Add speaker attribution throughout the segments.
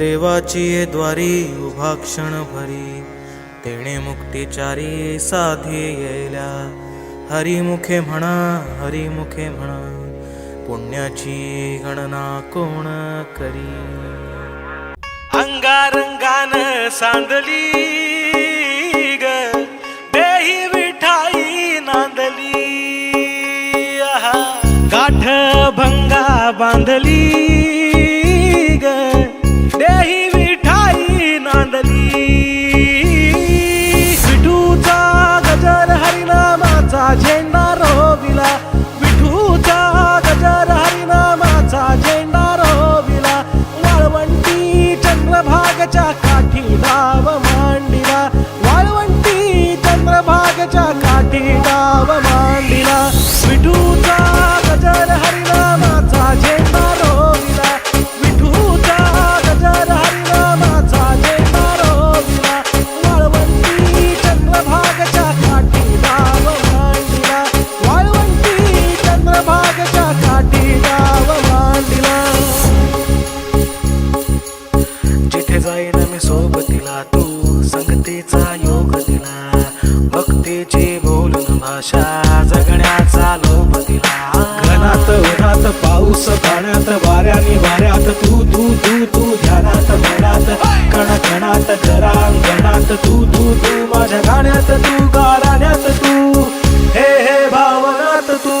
Speaker 1: देवाची ये द्वारी उभा क्षण भरी. तेणे मुक्तिचारी साधी येल्या हरिमुखे म्हणा हरिमुखे म्हणा पुण्याची गणना कोण करी? अंगारंगान सांदली ग देही विठाई नांदली. गाठ भंगा बांधली नशा जगण्याचा लोभ दिला.
Speaker 2: घनात उन्हात पाऊस पाण्यात वाऱ्याने वाऱ्यात तू तू तू तू ध्यानात मनात कण कणात घरांगणात तू तू तू माझ्या गाण्यात तू गाण्यात तू हे हे भावनात तू.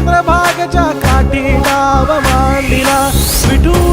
Speaker 1: चंद्रभागच्या काठी डाव मांडिला विठू